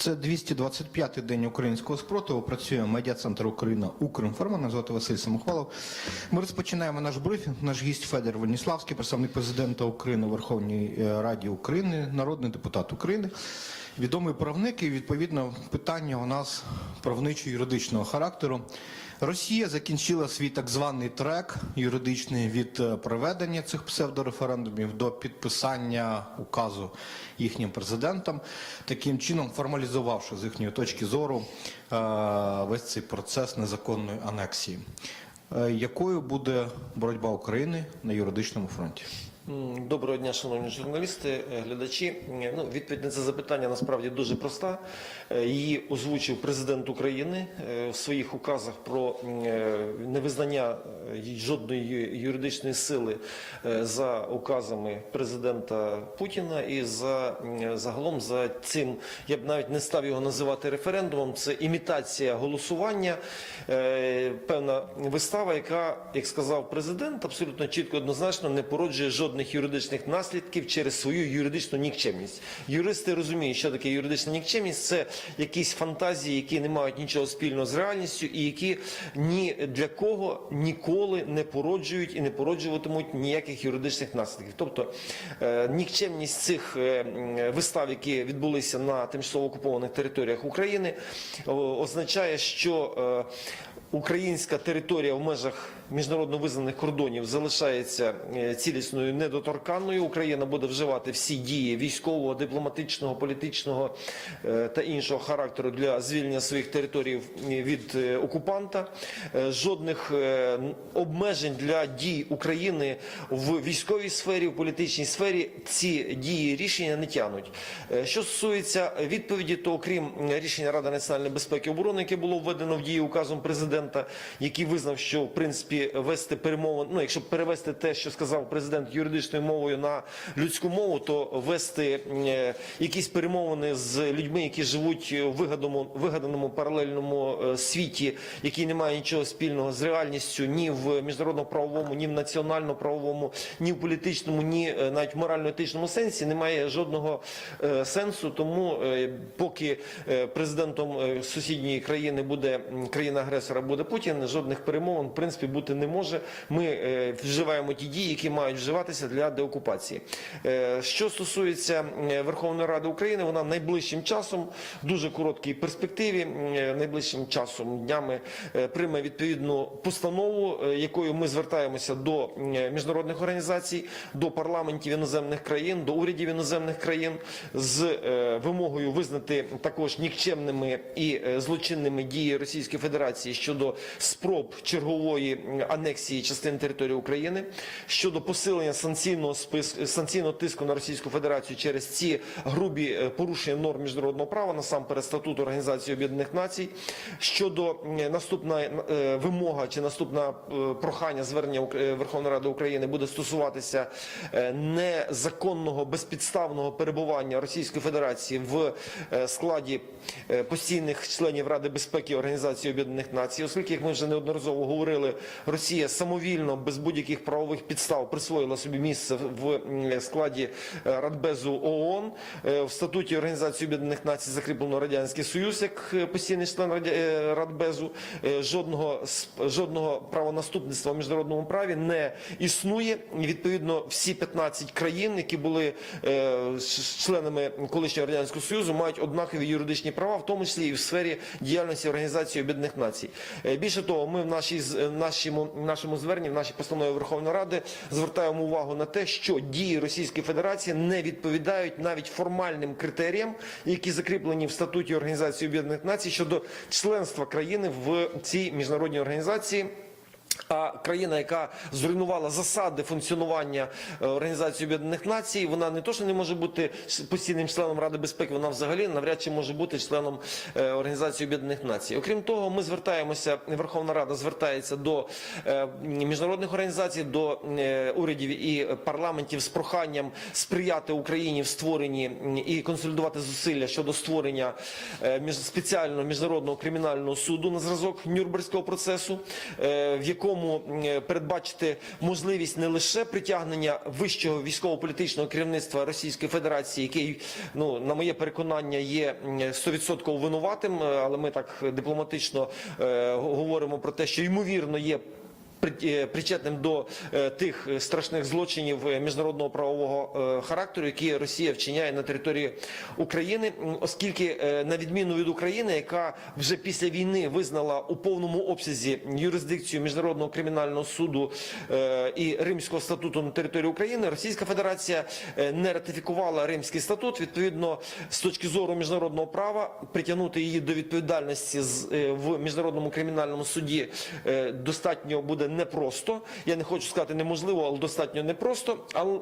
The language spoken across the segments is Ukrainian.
Це 225-й день українського спротиву. Працює медіа-центр Україна Укрінформа. Мене звати Василь Самохвалов. Ми розпочинаємо наш брифінг. Наш гість Федір Веніславський, представник президента України Верховній е, Раді України, народний депутат України, відомий правник. І відповідно питання у нас правничо-юридичного характеру. Росія закінчила свій так званий трек юридичний від е, проведення цих псевдореферендумів до підписання указу їхнім президентом, таким чином формалізувавши з їхньої точки зору е, весь цей процес незаконної анексії. Е, Якою буде боротьба України на юридичному фронті? Доброго дня, шановні журналісти, е, глядачі. Е, Ну, відповідь на це запитання насправді дуже проста. Е, Її озвучив президент України в своїх указах про невизнання жодної юридичної сили за указами президента Путіна і за загалом за цим я б навіть не став його називати референдумом. Це імітація голосування, певна вистава, яка, як сказав президент, абсолютно чітко однозначно не породжує жодних юридичних наслідків через свою юридичну нікчемність. Юристи розуміють, що таке юридична нікчемність. Це якісь фантазії, які не мають нічого спільного з реальністю, і які ні для кого ніколи не породжують і не породжуватимуть ніяких юридичних наслідків. Тобто е, нікчемність цих е, вистав, які відбулися на тимчасово окупованих територіях України, означає, що е, Українська територія в межах міжнародно визнаних кордонів залишається е, цілісною недоторканною. Україна буде вживати всі дії військового, дипломатичного, політичного е, та іншого характеру для звільнення своїх територій від е, окупанта. Е, Жодних обмежень для дій України в військовій сфері, в політичній сфері ці дії рішення не тянуть. Що стосується відповіді, то окрім рішення Ради національної безпеки і оборони, яке було введено в дію указом президента, який визнав, що в принципі вести перемовини, ну якщо перевести те, що сказав президент юридичною мовою на людську мову, то вести е, якісь перемовини з людьми, які живуть в вигаданому, вигаданому паралельному е, світі, який не має нічого спільного з реальністю ні в міжнародно-правовому, ні в національно-правовому, ні в політичному, ні е, навіть в морально-етичному сенсі, немає жодного сенсу. Тому поки президентом сусідньої країни буде країна-агресора буде Путін, жодних перемовин в принципі бути не може. Ми е, вживаємо ті дії, які мають вживатися для деокупації. Е, Що стосується е, Верховної Ради України, вона найближчим часом, дуже короткій перспективі, найближчим часом днями е, прийме відповідну постанову, якою ми звертаємося до міжнародних організацій, до парламентів іноземних країн, до урядів іноземних країн з вимогою визнати також нікчемними і злочинними дії Російської Федерації щодо спроб чергової анексії частин території України, щодо посилення санкційного списку санкційного тиску на Російську Федерацію через ці грубі е, порушення норм міжнародного права, насамперед статуту Організації Об'єднаних Націй, щодо наступна е, вимога чи наступна е, прохання звернення Верховної Ради України буде стосуватися незаконного безпідставного перебування Російської Федерації в складі постійних членів Ради безпеки Організації Об'єднаних Націй, оскільки, як ми вже неодноразово говорили, Росія самовільно без будь-яких правових підстав присвоїла собі місце в складі е, Радбезу ООН. Е, В статуті Організації Об'єднаних Націй закріплено Радянський Союз як е, постійний член Радбезу. Жодного жодного правонаступництва в міжнародному праві не існує. Відповідно всі 15 країн, які були членами колишнього радянського союзу, мають однакові юридичні права, в тому числі і в сфері діяльності Організації Об'єднаних Націй. Е, Більше того, ми в нашій е, нашому нашому зверненні, в нашій постанові Верховної Ради звертаємо увагу на те, що дії Російської Федерації не відповідають навіть формальним критеріям, які закріплені в статуті Організації Об'єднаних Націй щодо членства країни в цій міжнародній організації. А країна, яка зруйнувала засади функціонування е, Організації Об'єднаних Націй, вона не то, що не може бути постійним членом Ради безпеки, вона взагалі навряд чи може бути членом е, Організації Об'єднаних Націй. Окрім того, ми звертаємося, Верховна Рада звертається до е, міжнародних організацій, до урядів і парламентів з проханням сприяти Україні в створенні і консолідувати зусилля щодо створення спеціального міжнародного кримінального суду на зразок Нюрнберзького процесу, в якому якому е, передбачити можливість не лише притягнення вищого військово-політичного керівництва Російської Федерації, який, ну на моє переконання, є м, 100% винуватим, е, але ми так дипломатично е, говоримо про те, що ймовірно є е, причетним до е, тих е, страшних злочинів е, міжнародного правового е, характеру, які Росія вчиняє на території України, оскільки е, на відміну від України, яка вже після війни визнала у повному обсязі юрисдикцію міжнародного кримінального суду е, і Римського статуту на території України, Російська Федерація е, не ратифікувала Римський статут. Відповідно, з точки зору міжнародного права притягнути її до відповідальності е, в міжнародному кримінальному суді е, достатньо буде непросто. Я не хочу сказати неможливо, але достатньо непросто.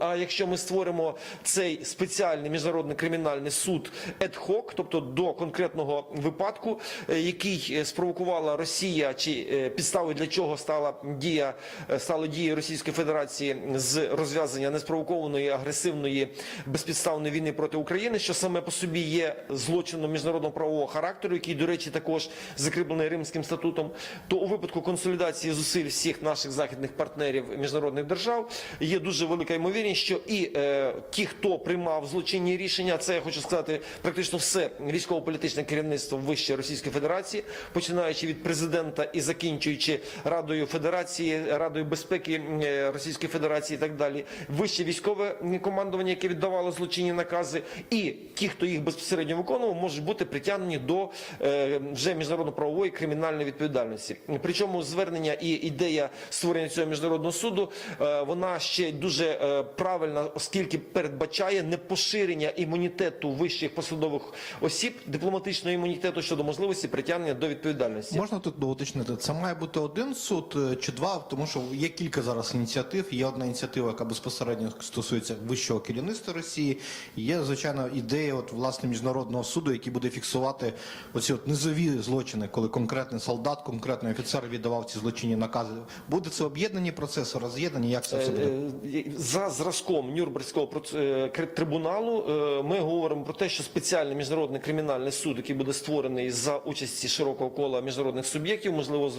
А, якщо ми створимо цей спеціальний міжнародний кримінальний суд ad-hoc, тобто до конкретного випадку, е, який е, спровокувала Росія, чи е, підставою для чого стала дія стали дії Російської Федерації з розв'язання неспровокованої агресивної безпідставної війни проти України, що саме по собі є злочином міжнародного правового характеру, який, до речі, також закріплений Римським статутом, то у випадку консолідації зусиль всіх наших західних партнерів міжнародних держав. Є дуже велика ймовірність, що і е, ті, хто приймав злочинні рішення, це я хочу сказати, практично все військово-політичне керівництво вище Російської Федерації, починаючи від президента і закінчуючи Радою Федерації, Радою безпеки е, Російської Федерації і так далі, вище військове командування, яке віддавало злочинні накази, і ті, хто їх безпосередньо виконував, можуть бути притягнені до е, вже міжнародно-правової кримінальної відповідальності. Причому звернення і ідея створення цього міжнародного суду е, вона ще дуже е, правильна, оскільки передбачає непоширення імунітету вищих посадових осіб дипломатичного імунітету щодо можливості притягнення до відповідальності. Можна тут уточнити, це має бути один суд е, чи два, тому що є кілька зараз ініціатив. Є одна ініціатива, яка безпосередньо стосується вищого керівництва Росії. Є звичайно ідея, от власне міжнародного суду, який буде фіксувати оці от низові злочини, коли конкретний солдат, конкретний офіцер віддавав ці злочинні накази. Буде це об'єднані процеси, роз'єднані? Як це все буде? Е, За зразком Нюрнберзького е, трибуналу е, ми говоримо про те, що спеціальний міжнародний кримінальний суд, який буде створений за участі широкого кола міжнародних суб'єктів, можливо,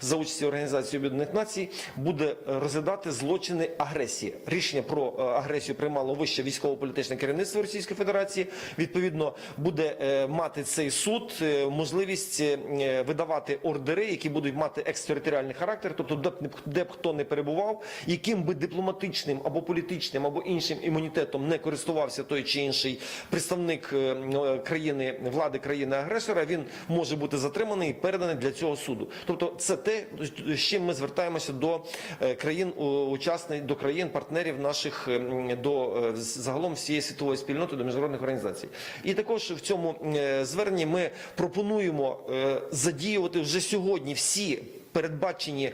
за участі Організації Об'єднаних Націй, буде е, розглядати злочини агресії. Рішення про е, агресію приймало вище військово-політичне керівництво Російської Федерації. Відповідно, буде е, мати цей суд е, можливість е, видавати ордери, які будуть мати екстериторіальний характер, тобто не- де б хто не перебував, яким би дипломатичним або політичним або іншим імунітетом не користувався той чи інший представник е, е, країни влади країни агресора, він може бути затриманий і переданий для цього суду. Тобто, це те, з чим ми звертаємося до е, країн учасників, до країн партнерів наших до загалом всієї світової спільноти до міжнародних організацій. І також в цьому зверненні ми пропонуємо задіювати вже сьогодні всі передбачені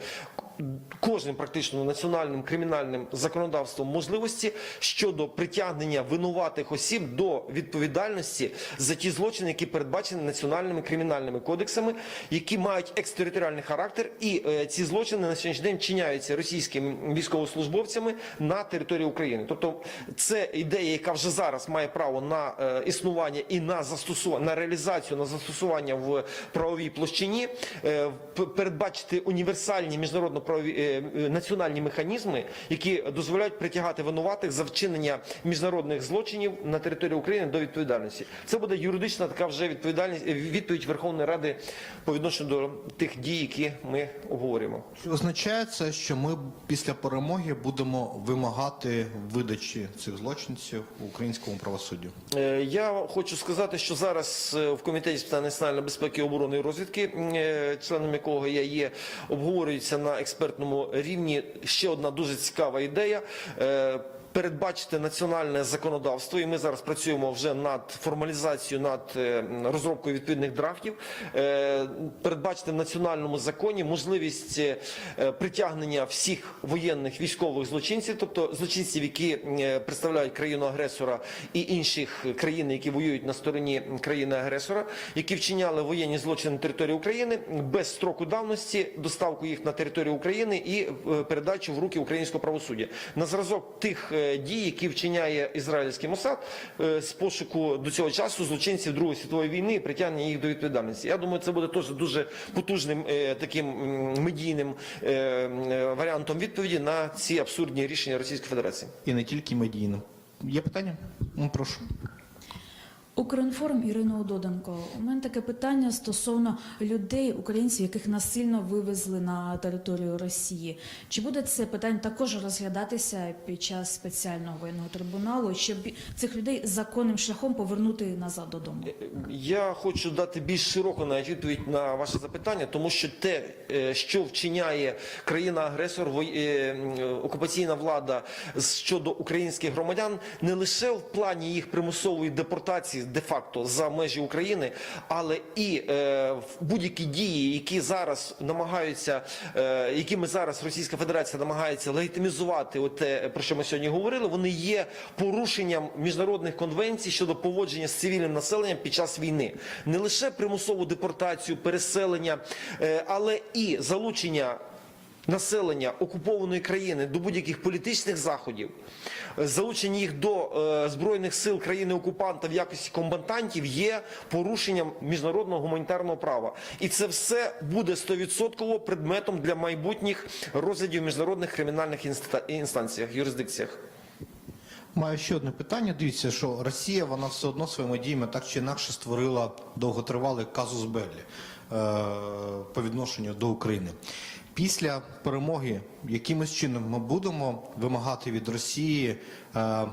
кожним практично національним кримінальним законодавством можливості щодо притягнення винуватих осіб до відповідальності за ті злочини, які передбачені національними кримінальними кодексами, які мають екстериторіальний характер, і е, ці злочини на сьогоднішній день вчиняються російськими військовослужбовцями на території України. Тобто, це ідея, яка вже зараз має право на е, існування і на застосування на реалізацію на застосування в правовій площині, е, передбачити універсальні міжнародно правові е, е, національні механізми, які дозволяють притягати винуватих за вчинення міжнародних злочинів на території України до відповідальності. Це буде юридична така вже відповідальність е, відповідь Верховної Ради по відношенню до тих дій, які ми обговорюємо. Чи означає це, що ми після перемоги будемо вимагати видачі цих злочинців українському правосуддю? Я хочу сказати, що зараз в комітеті з питань національної безпеки, оборони і розвідки, членом якого я є, обговорюється на експертному рівні ще одна дуже цікава ідея. Передбачити національне законодавство, і ми зараз працюємо вже над формалізацією, над е, розробкою відповідних драфтів. Е, Передбачити в національному законі можливість е, притягнення всіх воєнних військових злочинців, тобто злочинців, які представляють країну агресора і інших країн, які воюють на стороні країни агресора, які вчиняли воєнні злочини на території України без строку давності, доставку їх на територію України і передачу в руки українського правосуддя. На зразок тих дій, які вчиняє ізраїльський Мосад е, з пошуку до цього часу злочинців Другої світової війни і притягнення їх до відповідальності. Я думаю, це буде теж дуже потужним е, таким медійним е, варіантом відповіді на ці абсурдні рішення Російської Федерації. І не тільки медійним. Є питання? Ну, прошу. Укрінформ Ірина Удоденко. У мене таке питання стосовно людей, українців, яких насильно вивезли на територію Росії. Чи буде це питання також розглядатися під час спеціального воєнного трибуналу, щоб цих людей законним шляхом повернути назад додому? Я хочу дати більш широку навіть відповідь на ваше запитання, тому що те, е, що вчиняє країна-агресор, е, окупаційна влада щодо українських громадян, не лише в плані їх примусової депортації де-факто за межі України, але і е, будь-які дії, які зараз намагаються, е, якими зараз Російська Федерація намагається легітимізувати, от те, про що ми сьогодні говорили, вони є порушенням міжнародних конвенцій щодо поводження з цивільним населенням під час війни. Не лише примусову депортацію, переселення, е, але і залучення. Населення окупованої країни до будь-яких політичних заходів, е, залучення їх до е, збройних сил країни-окупанта в якості комбатантів є порушенням міжнародного гуманітарного права, і це все буде стовідсотково предметом для майбутніх розглядів міжнародних кримінальних інста- інстанціях, юрисдикціях. Маю ще одне питання. Дивіться, що Росія вона все одно своїми діями так чи інакше створила довготривалий казус Беллі е, по відношенню до України. Після перемоги якимось чином ми будемо вимагати від Росії е,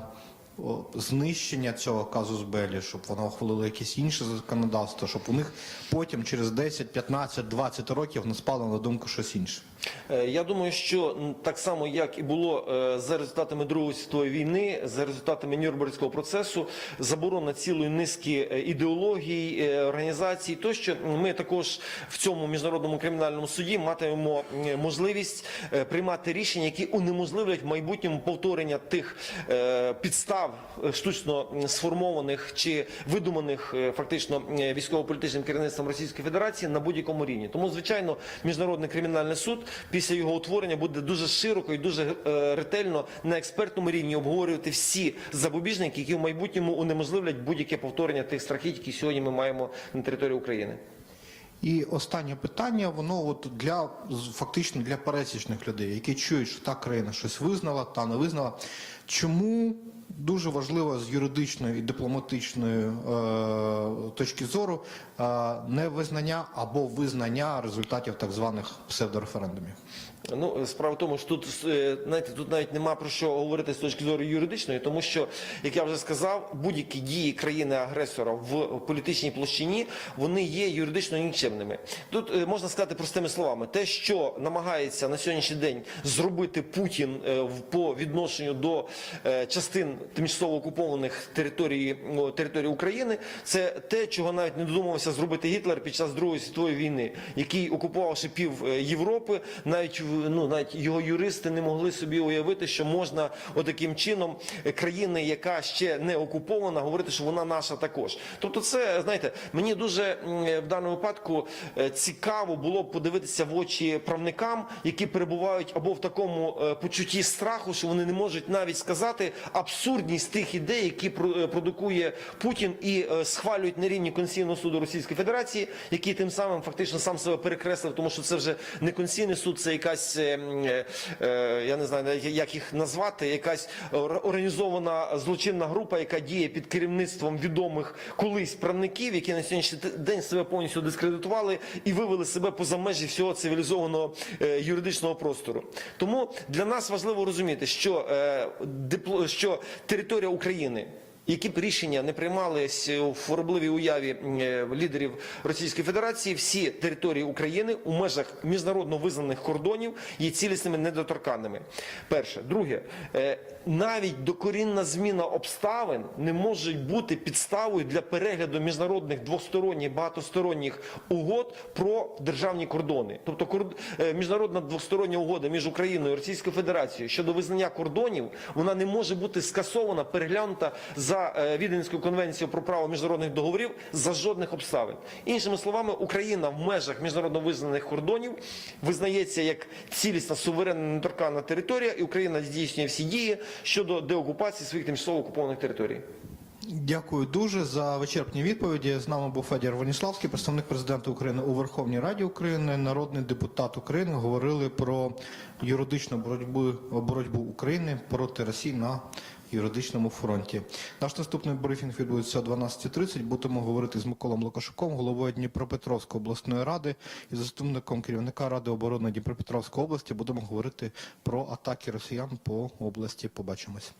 знищення цього казус Беллі, щоб вона ухвалила якесь інше законодавство, щоб у них потім через 10, 15, 20 років не спало на думку щось інше. Е, Я думаю, що так само, як і було е, за результатами Другої світової війни, за результатами Нюрнберзького процесу, заборона цілої низки е, ідеологій, організацій, тощо ми також в цьому міжнародному кримінальному суді матимемо можливість приймати рішення, які унеможливлять в майбутньому повторення тих е, підстав е, штучно сформованих чи видуманих е, фактично е, військово-політичним керівництвом Російської Федерації на будь-якому рівні. Тому, звичайно, міжнародний кримінальний суд після його утворення буде дуже широко і дуже ретельно на експертному рівні обговорювати всі запобіжники, які в майбутньому унеможливлять будь-яке повторення тих страхіть, які сьогодні ми маємо на території України. І останнє питання, воно от для фактично для пересічних людей, які чують, що та країна щось визнала, та не визнала. Чому дуже важливо з юридичної і дипломатичної е, точки зору е, невизнання або визнання результатів так званих псевдореферендумів? Ну, справа в тому, що тут е, знаєте, тут навіть нема про що говорити з точки зору юридичної, тому що, як я вже сказав, будь-які дії країни-агресора в політичній площині вони є юридично нікчемними. Тут е, можна сказати простими словами, те, що намагається на сьогоднішній день зробити Путін е, по відношенню до частин тимчасово окупованих територій, території України, це те, чого навіть не додумався зробити Гітлер під час Другої світової війни, який окупувавши пів е, Європи, навіть ну навіть його юристи не могли собі уявити, що можна отаким чином е, країни, яка ще не окупована, говорити, що вона наша також. Тобто, це знаєте, мені дуже е, в даному випадку цікаво було б подивитися в очі правникам, які перебувають або в такому почутті страху, що вони не можуть навіть сказати абсурдність тих ідей, які е, продукує Путін і е, схвалюють на рівні Конституційного суду Російської Федерації, який тим самим фактично сам себе перекреслив, тому що це вже не Конституційний суд, це якась е, я не знаю як їх назвати, якась організована злочинна група, яка діє під керівництвом відомих колись правників, які на сьогоднішній день себе повністю дискредитували і вивели себе поза межі всього цивілізованого юридичного простору. Тому для нас важливо розуміти, що, що територія України. Які б рішення не приймались у хворобливій уяві е, лідерів Російської Федерації, всі території України у межах міжнародно визнаних кордонів є цілісними недоторканними. Перше, друге, е, навіть докорінна зміна обставин не може бути підставою для перегляду міжнародних двосторонніх багатосторонніх угод про державні кордони. Тобто е, міжнародна двостороння угода між Україною і Російською Федерацією щодо визнання кордонів, вона не може бути скасована, переглянута за за е, Віденською конвенцією про право міжнародних договорів за жодних обставин. Іншими словами, Україна в межах міжнародно визнаних кордонів визнається як цілісна суверенна неторканна територія, і Україна здійснює всі дії щодо деокупації своїх тимчасово окупованих територій. Дякую дуже за вичерпні відповіді. З нами був Федір Воніславський, представник президента України у Верховній Раді України, народний депутат України. Говорили про юридичну боротьбу, боротьбу України проти Росії на юридичному фронті. Наш наступний брифінг відбудеться о 12.30. Будемо говорити з Миколом Лукашуком, головою Дніпропетровської обласної ради і заступником керівника Ради оборони Дніпропетровської області. Будемо говорити про атаки росіян по області. Побачимось.